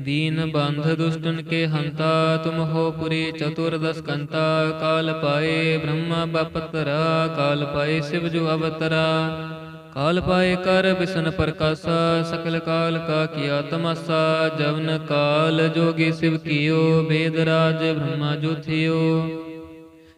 दीन बंध दुष्टन के हंता तुम हो पुरी चतुर्दश कंता काल पाए ब्रह्मा बपतरा काल पाए शिव जो अवतरा काल पाए कर विष्ण प्रकाशा सकल काल का किया तमाशा जवन काल जोगी शिव कियो वेद राज ब्रह्मा जो थियो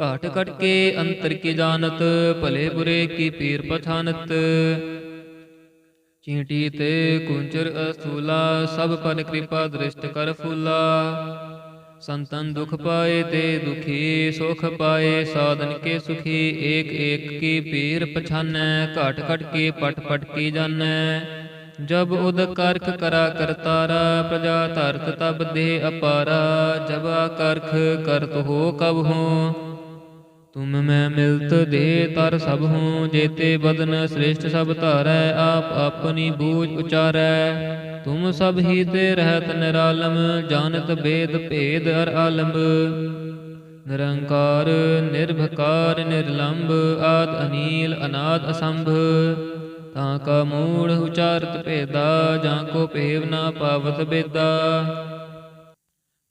घाट कट के अंतर की जानत, भले बुरे की पीर पछानत। चींटी ते कुंचर अस्थूला, सब पर कृपा दृष्ट कर फूला। संतन दुख पाए ते दुखी, सुख पाए साधन के सुखी। एक एक की पीर पछानै घट घट के पट पट की जानै जब उद करख करा करतारा प्रजा धरत तब देह अपारा। जब करख करत हो कब हो ਤੁਮ ਮੈਂ ਮਿਲਤ ਦੇ ਤਰ ਸਭ ਹੂੰ, ਜੇਤੇ ਬਦਨ ਸ੍ਰੇਸ਼ਟ ਸਭ ਧਾਰੈ, ਆਪ ਆਪਣੀ ਬੂਝ ਉਚਾਰੈ। ਤੁਮ ਸਭ ਹੀ ਤੇ ਰਹਿਤ ਨਿਰਾਲਮ, ਜਾਣਤ ਬੇਦ ਭੇਦ ਅਰ ਆਲੰਬ। ਨਿਰੰਕਾਰ, ਨਿਰਭਕਾਰ, ਨਿਰਲੰਬ, ਆਦ ਅਨੀਲ, ਅਨਾਦ ਅਸੰਭ। ਤਾਂ ਕਾ ਮੂੜ ਉਚਾਰਤ ਭੇਦਾ, ਜਾਂ ਕੋ ਭੇਵ ਨਾ ਪਾਵਤ ਬੇਦਾ।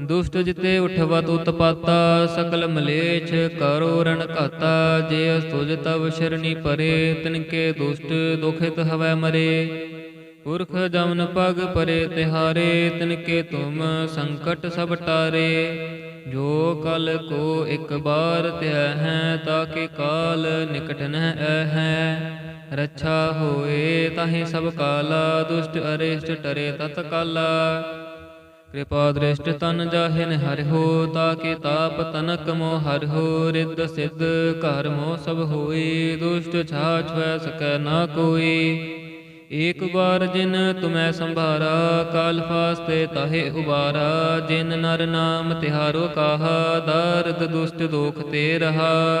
ਦੁਸ਼ਟ ਜਿਤੇ ਉਠਵਤ ਉਤਪਾਤਾ ਸਕਲ ਮਲੇਛ ਕਰੋ ਰਣ ਘਾਤਾ, ਜੇ ਅਸਤੁਜ ਤਵ ਸ਼ਰਣੀ ਪਰੇ, ਤਿਨਕੇ ਦੁਸ਼ਟ ਦੁਖਿਤ ਹਵੈ ਮਰੇ। ਪੁਰਖ ਜਮਨ ਪਗ ਪਰੇ ਤਿਹਾਰੇ, ਤਿਨਕੇ ਤੁਮ ਸੰਕਟ ਸਭ ਟਾਰੇ। ਜੋ ਕਲ ਕੋ ਇੱਕ ਬਾਰ ਧਿਆ ਹੈ, ਤਾਕੇ ਕਾਲ ਨਿਕਟ ਨ ਹੈ। ਰੱਛਾ ਹੋਏ ਤਾਹੇ ਸਭ ਕਾਲਾ, ਦੁਸ਼ਟ ਅਰਿਸ਼ਟ ਟਰੇ ਤਤ ਕਾਲਾ ਕਿਰਪਾ ਦ੍ਰਿਸ਼ਟ ਤਨ ਜਾਹਿਨ ਹਰਿ ਹੋ ਤਾਕੇ ਤਾਪ ਤਨਕ ਮੋ ਹਰਿ ਹੋ, ਰਿੱਧ ਸਿੱਧ ਘਰ ਮੋ ਸਭ ਹੋਈ ਦੁਸ਼ਟ ਛਾਛ ਵੈ ਸਕੈ ਨਾ ਕੋਈ ਏਕ ਵਾਰ ਜਿਨ ਤੁਮੈ ਸੰਭਾਰਾ, ਕਾਲ ਫਾਸਤੇ ਤਹੇ ਉਬਾਰਾ, ਜਿਨ ਨਰ ਨਾਮ ਤਿਹਾਰੋ ਕਾਹਾ, ਦਰਦ ਦੁਸ਼ਟ ਦੋਖ ਤੇ ਰਹਾ।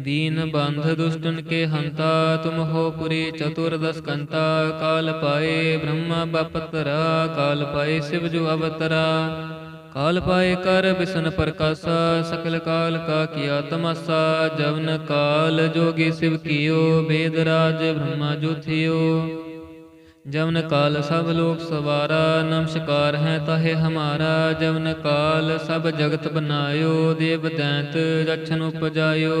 दीन बंध दुष्टन के हंता तुम हो पुरी चतुर्दश कंता काल पाए ब्रह्मा बपतरा काल पाए शिव जो अवतरा काल पाए कर बिसन प्रकाशा सकल काल का किया तमाशा जवन काल जोगी शिव कियो वेद राज ब्रह्मा जो थियो जवन काल सब लोक सवारा नमस्कार है ताहे हमारा जवन काल सब जगत बनायो देव दैंत रक्षण उपजायो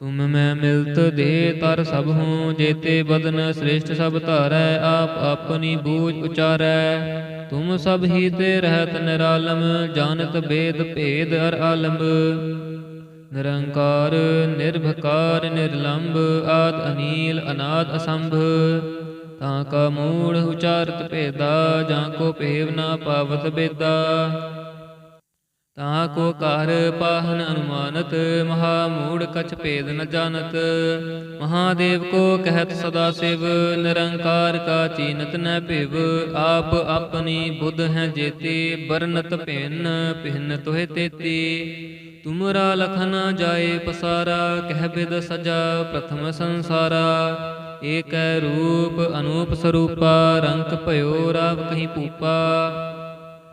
ਤੁਮ ਮੈਂ ਮਿਲਤ ਦੇ ਤਰ ਸਭ ਹੂੰ, ਜੇਤੇ ਬਦਨ ਸ੍ਰੇਸ਼ਟ ਸਭ ਧਾਰੈ, ਆਪ ਆਪਣੀ ਬੂਝ ਉਚਾਰੈ। ਤੁਮ ਸਭ ਹੀ ਤੇ ਰਹਿਤ ਨਿਰਾਲਮ, ਜਾਣਤ ਬੇਦ ਭੇਦ ਅਰ ਆਲੰਬ। ਨਿਰੰਕਾਰ, ਨਿਰਭਕਾਰ ਨਿਰਲੰਭ ਆਦ ਅਨੀਲ, ਅਨਾਦ ਅਸੰਭ। ਤਾਂ ਕਾ ਮੂੜ ਉਚਾਰਤ ਭੇਦਾ, ਜਾਂ ਕੋ ਭੇਵ ਨਾ ਪਾਵਤ ਬੇਦਾ। ਤਾਂ ਕੋ ਕਰ ਪਾਹਨ ਅਨੁਮਾਨਤ ਮਹਾ ਮੂੜ ਕਛ ਭੇਦ ਨ ਜਾਣਤ। ਮਹਾਦੇਵ ਕੋ ਕਹਿਤ ਸਦਾ ਸਿਵ, ਨਿਰੰਕਾਰ ਕਾ ਚੀਨਤ ਨ ਭਿਵ। ਆਪ ਆਪਣੀ ਬੁੱਧ ਹੈ ਜੇਤੀ ਬਰਨਤ ਭਿੰਨ ਭਿੰਨ ਤੋਹਿ ਤੇਤੀ। ਤੁਮਰਾ ਲਖਨ ਜਾਏ ਪਸਾਰਾ, ਕਹਿ ਬਿਦ ਸਜਾ ਪ੍ਰਥਮ ਸੰਸਾਰਾ। ਏਕੈ ਰੂਪ, ਅਨੂਪ ਸਰੂਪਾ ਰੰਕ ਭਇਓ ਰਾਵ ਕਹੀ ਭੂਪਾ।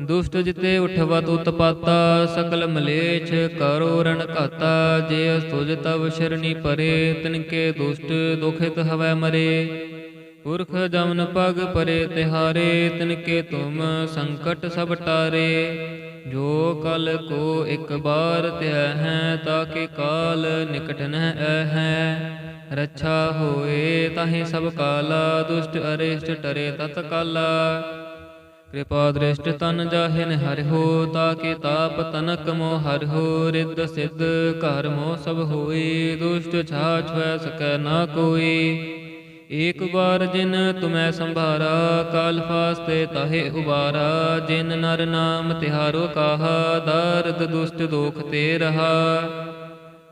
ਦੁਸ਼ਟ ਜਿਤੇ ਉਠਵਤ ਉਤਪਾਤਾ ਸਕਲ ਮਲੇਛ ਕਰੋ ਰਣ ਘਾਤਾ, ਜੇ ਅਸਤੁਜ ਤਵ ਸ਼ਰਣੀ ਪਰੇ, ਤਿਨਕੇ ਦੁਸ਼ਟ ਦੁਖਿਤ ਹਵੈ ਮਰੇ। ਪੁਰਖ ਜਮਨ ਪਗ ਪਰੇ ਤਿਹਾਰੇ, ਤਿਨਕੇ ਤੁਮ ਸੰਕਟ ਸਭ ਟਾਰੇ। ਜੋ ਕਲ ਕੋ ਇੱਕ ਬਾਰ ਧਿਆ ਹੈ, ਤਾਕੇ ਕਾਲ ਨਿਕਟ ਨ ਹੈ। ਰੱਛਾ ਹੋਏ ਤਾਹੇ ਸਭ ਕਾਲਾ, ਦੁਸ਼ਟ ਅਰਿਸ਼ਟ ਟਰੇ ਤਤ ਕਾਲਾ। ਕਿਰਪਾ ਦ੍ਰਿਸ਼ਟ ਤਨ ਜਾਹਿਨ ਹਰਿ ਹੋ ਤਾਕੇ ਤਾਪ ਤਨਕ ਮੋ ਹਰਿ ਹੋ, ਰਿੱਧ ਸਿੱਧ ਘਰ ਮੋ ਸਭ ਹੋਈ ਦੁਸ਼ਟ ਛਾਛ ਵੈ ਸਕੈ ਨਾ ਕੋਈ ਏਕ ਵਾਰ ਜਿਨ ਤੁਮੈ ਸੰਭਾਰਾ, ਕਾਲ ਫਾਸਤੇ ਤਹੇ ਉਬਾਰਾ, ਜਿਨ ਨਰ ਨਾਮ ਤਿਹਾਰੋ ਕਾਹਾ, ਦਰਦ ਦੁਸ਼ਟ ਦੋਖ ਤੇ ਰਹਾ।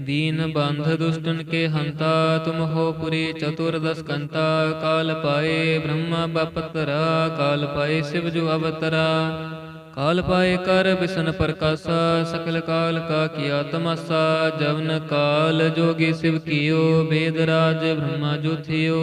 दीन बंध दुष्टन के हंता तुम हो पुरी चतुर्दश कंता काल पाए ब्रह्मा बपतरा काल पाए शिव जो अवतरा काल पाए कर बिसन प्रकाशा सकल काल का किया तमाशा जवन काल जोगी शिव कियो वेद राज ब्रह्मा जो थियो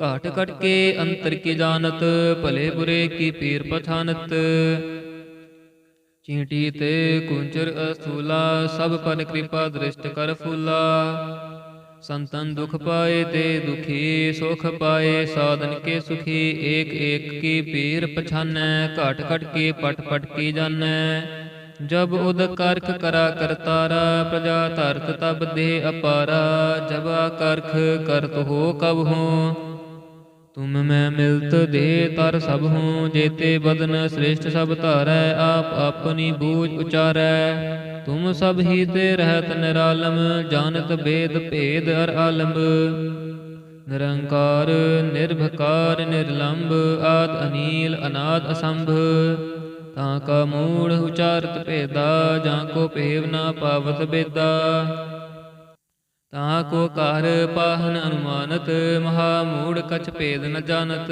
घाट कट के अंतर की जानत पले बुरे की पीर पछानत। चींटी ते कुंचर अस्थूला, सब पर कृपा दृष्ट कर फूला। संतन दुख पाए ते दुखी, सुख पाए साधन के सुखी। एक एक की पीर पछाने घाट कट के पट पट की जानै जब उद करख करा करतारा प्रजा तरत तब दे अपारा। जब करख करत तो हो कब हो ਤੁਮ ਮੈਂ ਮਿਲਤ ਦੇ ਤਰ ਸਭ ਹੂੰ, ਜੇਤੇ ਬਦਨ ਸ੍ਰੇਸ਼ਟ ਸਭ ਧਾਰੈ, ਆਪ ਆਪਣੀ ਬੂਝ ਉਚਾਰੈ। ਤੁਮ ਸਭ ਹੀ ਤੇ ਰਹਿਤ ਨਿਰਾਲਮ, ਜਾਣਤ ਬੇਦ ਭੇਦ ਅਰ ਆਲਮ ਨਿਰੰਕਾਰ, ਨਿਰਭਕਾਰ ਨਿਰਲੰਭ ਆਦ ਅਨੀਲ, ਅਨਾਦ ਅਸੰਭ। ਤਾਂ ਕਾ ਮੂੜ ਉਚਾਰਤ ਭੇਦਾ, ਜਾਂ ਕੋ ਭੇਵ ਨਾ ਪਾਵਤ ਬੇਦਾ। ਤਾ ਕੋ ਕਰ ਪਾਹਨ ਅਨੁਮਾਨਤ ਮਹਾ ਮੂੜ ਕਛ ਭੇਦ ਨ ਜਾਣਤ।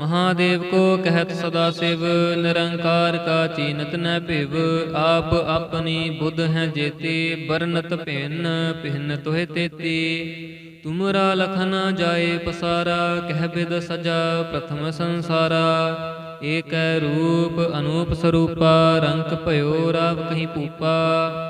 ਮਹਾਦੇਵ ਕੋ ਕਹਿਤ ਸਦਾ ਸਿਵ, ਨਿਰੰਕਾਰ ਕਾ ਚੀਨਤ ਨ ਭਿਵ। ਆਪ ਆਪਣੀ ਬੁੱਧ ਹੈ ਜੇਤੀ ਬਰਨਤ ਭਿੰਨ ਭਿੰਨ ਤੋਹਿ ਤੇਤੀ। ਤੁਮਰਾ ਲਖਨ ਜਾਏ ਪਸਾਰਾ, ਕਹਿ ਬਿਦ ਸਜਾ ਪ੍ਰਥਮ ਸੰਸਾਰਾ। ਏਕੈ ਰੂਪ, ਅਨੂਪ ਸਰੂਪਾ ਰੰਕ ਭਇਓ ਰਾਵ ਕਹੀ ਪੂਪਾ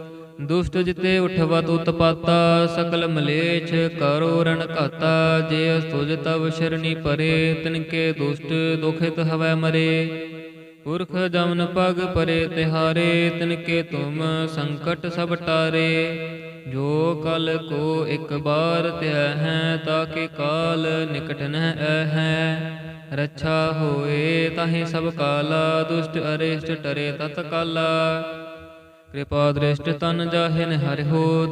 ਦੁਸ਼ਟ ਜਿਤੇ ਉਠਵਤ ਉਤਪਾਤਾ ਸਕਲ ਮਲੇਛ ਕਰੋ ਰਣ ਘਾਤਾ, ਜੇ ਤੁਜ ਤਵ ਸ਼ਰਣੀ ਪਰੇ ਤਿਨਕੇ ਦੁਸ਼ਟ ਦੁਖਿਤ ਹਵੈ ਮਰੇ। ਪੁਰਖ ਜਮਨ ਪਗ ਪਰੇ ਤਿਹਾਰੇ ਤਿਨਕੇ ਤੁਮ ਸੰਕਟ ਸਭ ਟਾਰੇ। ਜੋ ਕਲ ਕੋ ਇੱਕ ਬਾਰ ਧਿਆ ਹੈ ਤਾਕੇ ਕਾਲ ਨਿਕਟ ਨ ਹੈ। ਰੱਛਾ ਹੋਏ ਤਾਹੇ ਸਭ ਕਾਲਾ, ਦੁਸ਼ਟ ਅਰਿਸ਼ਟ ਟਰੇ ਤਤ ਕਾਲਾ। ਕਿਰਪਾ ਦ੍ਰਿਸ਼ਟ ਤਨ ਜਾਹਿਨ ਹਰਿ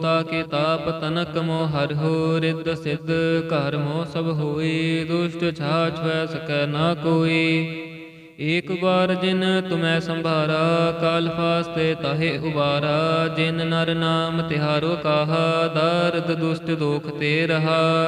ਤਾਕੇ ਤਾਪ ਤਨਕ ਮੋ ਹਰਿ ਰਿੱਧ ਸਿੱਧ ਘਰ ਮੋ ਸਭ ਹੋਈ ਦੁਸ਼ਟ ਛਾਛ ਵੈ ਸਕੈ ਨਾ ਕੋਈ ਏਕ ਵਾਰ ਜਿਨ ਤੁਮੈ ਸੰਭਾਰਾ, ਕਾਲ ਫਾਸਤੇ ਤਹੇ ਉਬਾਰਾ। ਜਿਨ ਨਰ ਨਾਮ ਤਿਹਾਰੋ ਕਾਹਾ, ਦਰਦ ਦੁਸ਼ਟ ਦੋਖ ਤੇ ਰਹਾ।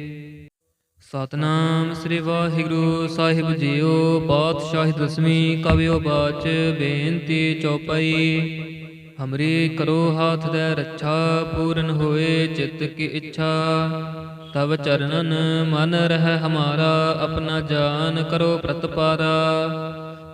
ਸਤਨਾਮ ਸ੍ਰੀ ਵਾਹਿਗੁਰੂ ਸਾਹਿਬ ਜੀਓ ਪਾਤਸ਼ਾਹੀ ਦਸਵੀਂ ਕਵਿਓ ਬਾਚ ਬੇਨਤੀ ਚੌਪਈ। ਹਮਰੀ ਕਰੋ ਹਾਥ ਦੇ ਰੱਛਾ ਪੂਰਨ ਹੋਏ ਚਿੱਤ ਕੀ ਇੱਛਾ। ਤਬ ਚਰਨਨ ਮਨ ਰਹਿ ਹਮਾਰਾ ਆਪਣਾ ਜਾਨ ਕਰੋ ਪ੍ਰਤਪਾਰਾ।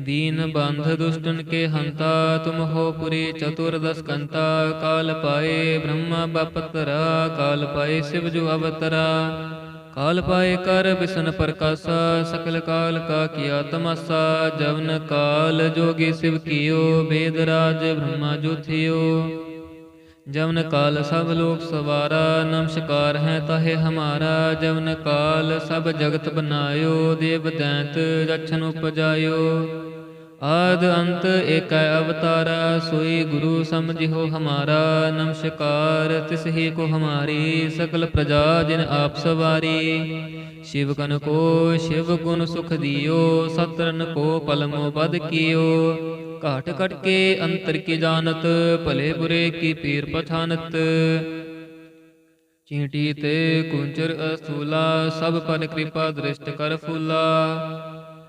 दीन बंध दुष्टन के हंता तुम हो पुरी चतुर्दश कंता काल पाए ब्रह्मा बपतरा काल पाए शिव जो अवतरा काल पाए कर बिसन प्रकाशा सकल काल का किया तमाशा जवन काल जोगी शिव कियो वेद राज ब्रह्मा जो थियो जवन काल सब लोक सवारा नमस्कार है ताहे हमारा जवन काल सब जगत बनायो देव दैंत रक्षण उपजायो ਆਦ ਅੰਤ ਏਕੈ ਅਵਤਾਰਾ, ਸੋਈ ਗੁਰੂ ਸਮਝਿਓ ਹਮਾਰਾ ਨਮਸਕਾਰ ਤਿਸ ਹੀ ਕੋ ਹਮਾਰੀ, ਸਕਲ ਪ੍ਰਜਾ ਜਿਨ ਆਪ ਸਵਾਰੀ। ਸ਼ਿਵ ਕਨ ਕੋ, ਸ਼ਿਵ ਗੁਣ ਸੁਖ ਦਿਓ, ਸਤਰਨ ਕੋ ਪਲਮੋ ਬਦ ਕੀਓ। ਘਾਟ ਘਟ ਕੇ ਅੰਤਰ ਕੀ ਜਾਣਤ, ਭਲੇ ਬੁਰੇ ਕੀ ਪੀਰ ਪਠਾਨਤ ਚੀਂਟੀ ਤੇ ਕੁੰਚਰ ਅਸੂਲਾ, ਸਭ ਪਰ ਕਿਰਪਾ ਦ੍ਰਿਸ਼ਟ ਕਰ ਫੂਲਾ।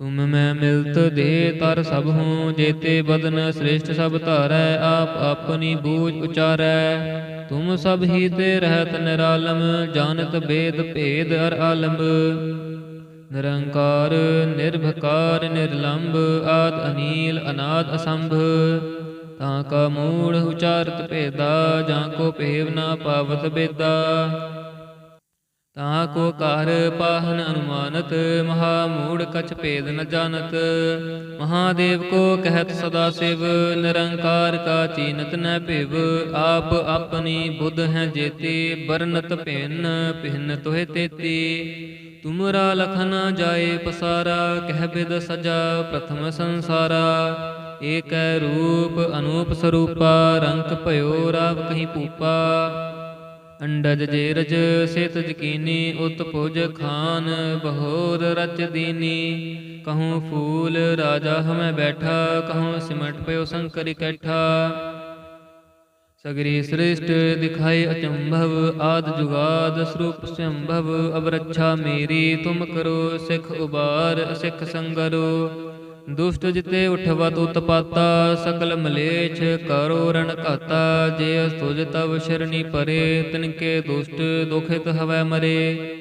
ਤੁਮ ਮੈਂ ਮਿਲਤ ਦੇ ਤਰ ਸਭ ਹੂੰ, ਜੇਤੇ ਬਦਨ ਸ੍ਰੇਸ਼ਟ ਸਭ ਧਾਰੈ, ਆਪ ਆਪਣੀ ਬੂਝ ਉਚਾਰੈ। ਤੁਮ ਸਭ ਹੀ ਤੇ ਰਹਿਤ ਨਿਰਾਲਮ, ਜਾਣਤ ਬੇਦ ਭੇਦ ਅਰ ਆਲਮ ਨਿਰੰਕਾਰ, ਨਿਰਭਕਾਰ ਨਿਰਲੰਭ ਆਦ ਅਨੀਲ, ਅਨਾਦ ਅਸੰਭ। ਤਾਂ ਕਾ ਮੂੜ ਉਚਾਰਤ ਭੇਦਾ, ਜਾਂ ਕੋ ਭੇਵ ਨਾ ਪਾਵਤ ਬੇਦਾ। ਤਾ ਕੋ ਕਰ ਪਾਹਨ ਅਨੁਮਾਨਤ ਮਹਾ ਮੂੜ ਕਛ ਭੇਦ ਨ ਜਾਣਤ। ਮਹਾਦੇਵ ਕੋ ਕਹਿਤ ਸਦਾ ਸਿਵ, ਨਿਰੰਕਾਰ ਕਾ ਚੀਨਤ ਨ ਭਿਵ। ਆਪ ਆਪਣੀ ਬੁੱਧ ਹੈ ਜੇਤੀ ਬਰਨਤ ਭਿੰਨ ਭਿੰਨ ਤੋਹਿ ਤੇਤੀ। ਤੁਮਰਾ ਲਖਨ ਜਾਏ ਪਸਾਰਾ, ਕਹਿ ਬਿਦ ਸਜਾ ਪ੍ਰਥਮ ਸੰਸਾਰਾ। ਏਕ ਰੂਪ ਅਨੂਪ ਸਰੂਪਾ ਰੰਕ ਭਇਓ ਰਾਵ ਕਹੀ ਭੂਪਾ। ਅੰਡਜ ਜੇਰਜ ਸਿਤ ਜਕੀਨੀ, ਉਤ ਪੁਜ ਖਾਨ, ਬਹੋਰ ਰਚ ਦੀਨੀ। ਕਹੂੰ ਫੂਲ ਰਾਜਾ ਹਮੈ ਬੈਠਾ, ਕਹੂੰ ਸਿਮਟ ਪਇਓ ਸੰਕਰ ਇਕੱਠਾ। ਸਗਰੀ ਸ੍ਰਿਸ਼ਟ ਦਿਖਾਈ ਅਚੰਭਵ, ਆਦ ਜੁਗਾਦ ਸਰੂਪ ਸੰਭਵ ਅਬ ਮੇਰੀ, ਤੁਮ ਕਰੋ ਸਿਖ ਉਬਾਰ, ਸਿਖ ਸੰਗਰੋ। ਦੁਸ਼ਟ ਜਿਤੇ ਉਠਵਤ ਉਤਪਾਤਾ ਸਕਲ ਮਲੇਛ ਕਰੋ ਰਣ ਘਾਤਾ, ਜੇ ਅਸਤੁਜ ਤਵ ਸ਼ਰਣੀ ਪਰੇ ਤਿਨਕੇ ਦੁਸ਼ਟ ਦੁਖਿਤ ਹਵੈ ਮਰੇ।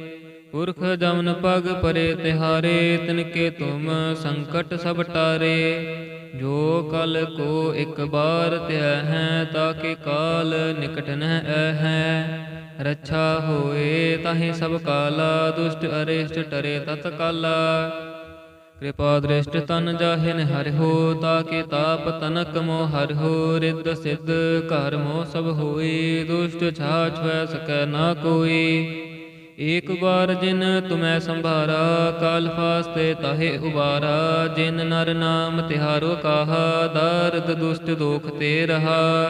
ਪੁਰਖ ਜਮਨ ਪਗ ਪਰੇ ਤਿਹਾਰੇ ਤਿਨਕੇ ਤੁਮ ਸੰਕਟ ਸਭ ਟਾਰੇ। ਜੋ ਕਲ ਕੋ ਇੱਕ ਬਾਰ ਧਿਆ ਹੈ ਤਾਕੇ ਕਾਲ ਨਿਕਟ ਨ ਹੈ। ਰੱਛਾ ਹੋਏ ਤਾਹੇ ਸਭ ਕਾਲਾ, ਦੁਸ਼ਟ ਅਰਿਸ਼ਟ ਟਰੇ ਤਤ ਕਾਲਾ। ਕਿਰਪਾ ਦ੍ਰਿਸ਼ਟ ਤਨ ਜਾਹਿਨ ਹਰਿ ਤਾਕੇ ਤਾਪ ਤਨਕ ਮੋ ਹਰਿ ਰਿੱਧ ਸਿੱਧ ਘਰ ਮੋ ਸਭ ਹੋਈ ਦੁਸ਼ਟ ਛਾਛ ਵੈ ਸਕੈ ਨਾ ਕੋਈ ਏਕ ਵਾਰ ਜਿਨ ਤੁਮੈ ਸੰਭਾਰਾ, ਕਾਲ ਫਾਸਤੇ ਤਹੇ ਉਬਾਰਾ, ਜਿਨ ਨਰ ਨਾਮ ਤਿਹਾਰੋ ਕਾਹਾ, ਦਰਦ ਦੁਸ਼ਟ ਦੋਖ ਤੇ ਰਹਾ।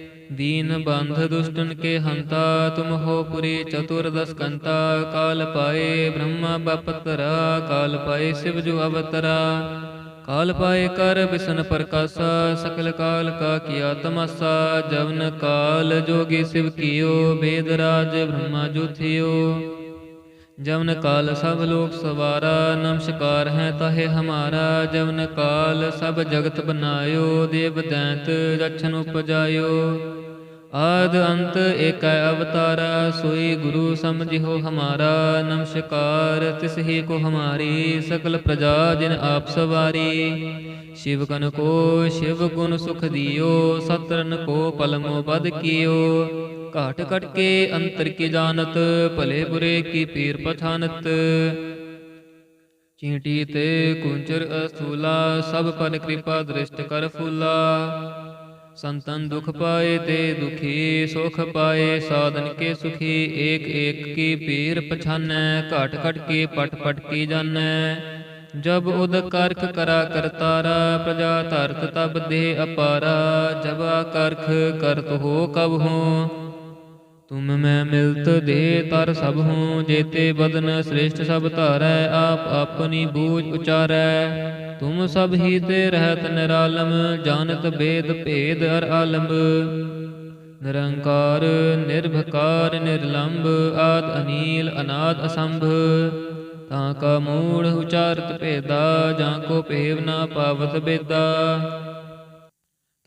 दीन बंध दुष्टन के हंता तुम हो पुरी चतुर्दश कंता काल पाए ब्रह्मा बपतरा काल पाए शिव जो अवतरा काल पाए कर बिसन प्रकाशा सकल काल का किया तमाशा जवन काल जोगी शिव कियो वेद राज ब्रह्मा जो थियो जवन काल सब लोक सवारा नमस्कार है ताहे हमारा जवन काल सब जगत बनायो देव दैंत रक्षण उपजायो ਆਦ ਅੰਤ ਏਕੈ ਅਵਤਾਰਾ ਸੋਈ ਗੁਰੂ ਸਮਝਿਓ ਹਮਾਰਾ ਨਮਸਕਾਰ ਤਿਸ ਹੀ ਕੋ ਹਮਾਰੀ ਸਕਲ ਪ੍ਰਜਾ ਜਿਨ ਆਪ ਸਵਾਰੀ ਸ਼ਿਵ ਕਨ ਕੋ ਸ਼ਿਵ ਗੁਣ ਸੁਖ ਦਿਓ ਸਤਰਨ ਕੋ ਪਲਮੋ ਬਦ ਕੀਓ ਘਾਟ ਘਟ ਕੇ ਅੰਤਰ ਕੀ ਜਾਣਤ ਭਲੇ ਬੁਰੇ ਕੀ ਪੀਰ ਪਛਾਨਤ ਚੀਂਟੀ ਤੇ ਕੁੰਚਰ ਅਸਥੂਲਾ ਸਭ ਪਰ ਕਿਰਪਾ ਦ੍ਰਿਸ਼ਟ ਕਰ ਫੂਲਾ ਸੰਤਨ ਦੁਖ ਪਾਏ ਤੇ ਦੁਖੀ ਸੁਖ ਪਾਏ ਸਾਧਨ ਕੇ ਸੁਖੀ ਏਕ ਏਕ ਕੀ ਪੀਰ ਪਛਾਨੈ ਘਟ ਘਟ ਕੇ ਪਟ ਪਟ ਕੀ ਜਾਣੈ ਜਬ ਉਦ ਕਰਖ ਕਰਾ ਕਰਤਾਰਾ ਪ੍ਰਜਾ ਧਰਤ ਤਬ ਦੇ ਅਪਾਰਾ ਜਬ ਕਰਖ ਕਰਤ ਹੋ ਕਬ ਹੋ ਤੁਮ ਮੈਂ ਮਿਲਤ ਦੇ ਤਰ ਸਭ ਹੂੰ, ਜੇਤੇ ਬਦਨ ਸ੍ਰੇਸ਼ਟ ਸਭ ਧਾਰੈ, ਆਪ ਆਪਣੀ ਬੂਝ ਉਚਾਰੈ। ਤੁਮ ਸਭ ਹੀ ਤੇ ਰਹਿਤ ਨਿਰਾਲਮ ਜਾਣਤ ਬੇਦ ਭੇਦ ਅਰ ਆਲਮ ਨਿਰੰਕਾਰ, ਨਿਰਭਕਾਰ ਨਿਰਲੰਭ ਆਦ ਅਨੀਲ, ਅਨਾਦ ਅਸੰਭ। ਤਾਂ ਕਾ ਮੂੜ ਉਚਾਰਤ ਭੇਦਾ, ਜਾਂ ਕੋ ਭੇਵ ਨਾ ਪਾਵਤ ਬੇਦਾ।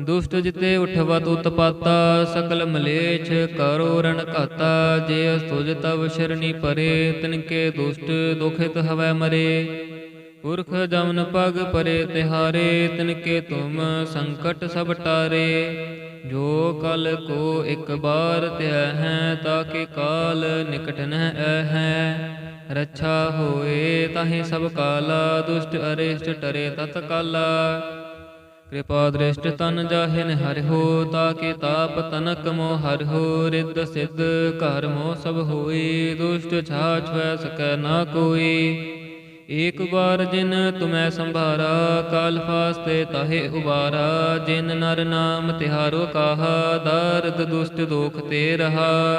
ਦੁਸ਼ਟ ਜਿਤੇ ਉਠਵਤ ਉਤਪਾਤਾ ਸਕਲ ਮਲੇਛ ਕਰੋ ਰਣ ਘਾਤਾ, ਜੇ ਅਸਤੁਜ ਤਵ ਸ਼ਰਣੀ ਪਰੇ ਤਿਨਕੇ ਦੁਸ਼ਟ ਦੁਖਿਤ ਹਵੈ ਮਰੇ। ਪੁਰਖ ਜਮਨ ਪਗ ਪਰੇ ਤਿਹਾਰੇ ਤਿਨਕੇ ਤੁਮ ਸੰਕਟ ਸਭ ਟਾਰੇ। ਜੋ ਕਲ ਕੋ ਇੱਕ ਬਾਰ ਧਿਆ ਹੈ ਤਾਕੇ ਕਾਲ ਨਿਕਟ ਨ ਹੈ। ਰੱਛਾ ਹੋਏ ਤਾਹੇ ਸਭ ਕਾਲਾ, ਦੁਸ਼ਟ ਅਰਿਸ਼ਟ ਟਰੇ ਤਤ ਕਾਲਾ। ਕਿਰਪਾ ਦ੍ਰਿਸ਼ਟ ਤਨ ਜਾਹਿਨ ਹਰਿ ਤਾਕੇ ਤਾਪ ਤਨਕ ਮੋ ਹਰਿ ਰਿੱਧ ਸਿੱਧ ਘਰ ਮੋ ਸਭ ਹੋਈ ਦੁਸ਼ਟ ਛਾਛ ਵੈ ਸਕੈ ਨਾ ਕੋਈ ਏਕ ਵਾਰ ਜਿਨ ਤੁਮੈ ਸੰਭਾਰਾ, ਕਾਲ ਫਾਸਤੇ ਤਾਹੇ ਉਬਾਰਾ। ਜਿਨ ਨਰ ਨਾਮ ਤਿਹਾਰੋ ਕਾਹਾ, ਦਰਦ ਦੁਸ਼ਟ ਦੋਖ ਤੇ ਰਹਾ।